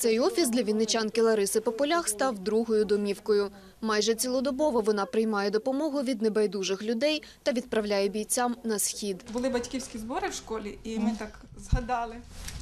Цей офіс для вінничанки Лариси Пополях став другою домівкою. Майже цілодобово вона приймає допомогу від небайдужих людей та відправляє бійцям на схід. Були батьківські збори в школі, і ми так згадали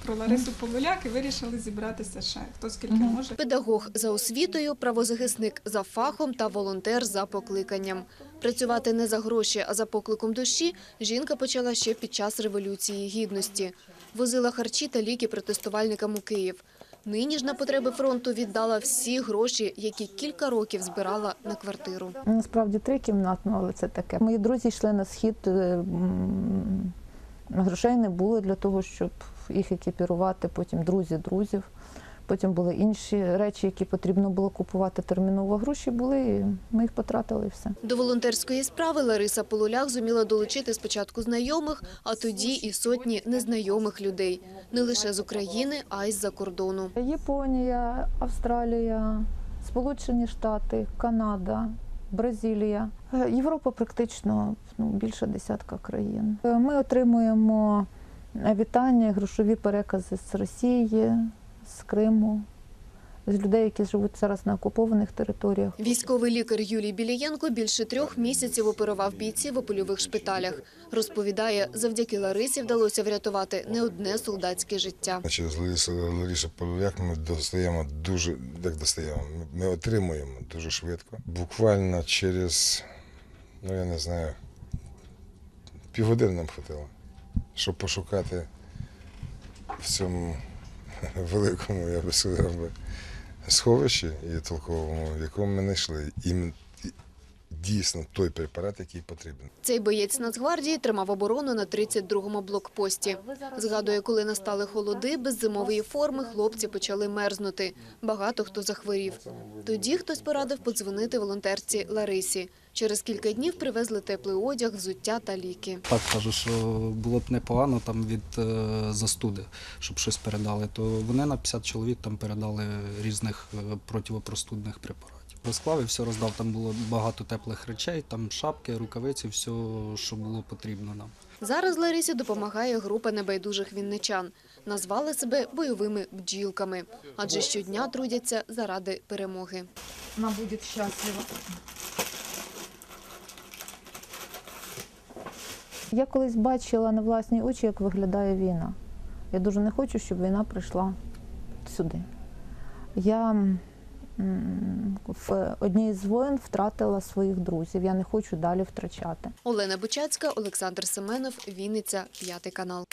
про Ларису Полуляк і вирішили зібратися ще хто скільки може. Педагог за освітою, правозахисник за фахом та волонтер за покликанням. Працювати не за гроші, а за покликом душі жінка почала ще під час Революції Гідності. Возила харчі та ліки протестувальникам у Київ. Нині ж на потреби фронту віддала всі гроші, які кілька років збирала на квартиру. Насправді трикімнатно, але це таке. Мої друзі йшли на схід. е, Грошей не було для того, щоб їх екіпірувати. Потім друзі друзів. Потім були інші речі, які потрібно було купувати терміново. Гроші були, і ми їх потратили і все. До волонтерської справи Лариса Полулях зуміла долучити спочатку знайомих, а тоді і сотні незнайомих людей. Не лише з України, а й з-за кордону. Японія, Австралія, Сполучені Штати, Канада, Бразилія, Е, Європа практично ну, більше десятка країн. Е, Ми отримуємо е, вітання, грошові перекази з Росії, з Криму, з людей, які живуть зараз на окупованих територіях. Військовий лікар Юрій Білієнко більше трьох місяців оперував бійців у польових шпиталях. Розповідає, завдяки Ларисі вдалося врятувати не одне солдатське життя. Через Ларису, Ларису Полуляк ми достаємо дуже, як достаємо, ми- ми отримуємо дуже швидко. Буквально через, ну я не знаю, півгодини нам хватило, щоб пошукати в цьому великому, я би сказав би, сховищі і толковому, в якому ми знайшли ім- дійсно той препарат, який потрібен. Цей боєць Нацгвардії тримав оборону на 32-му блокпості. Згадує, коли настали холоди, без зимової форми хлопці почали мерзнути. Багато хто захворів. Тоді хтось порадив подзвонити волонтерці Ларисі. Через кілька днів привезли теплий одяг, взуття та ліки. Так кажу, що було б непогано там від е, застуди, щоб щось передали. То вони на 50 чоловік там передали різних е, противопростудних препаратів. Розклав і все роздав. Там було багато теплих речей, там шапки, рукавиці, все, що було потрібно нам. Зараз Ларисі допомагає група небайдужих вінничан. Назвали себе бойовими бджілками, адже щодня трудяться заради перемоги. Вона буде щаслива. Я колись бачила на власні очі, як виглядає війна. Я дуже не хочу, щоб війна прийшла сюди. Я в одній з воїн втратила своїх друзів. Я не хочу далі втрачати. Олена Бучацька, Олександр Семенов, Вінниця, п'ятий канал.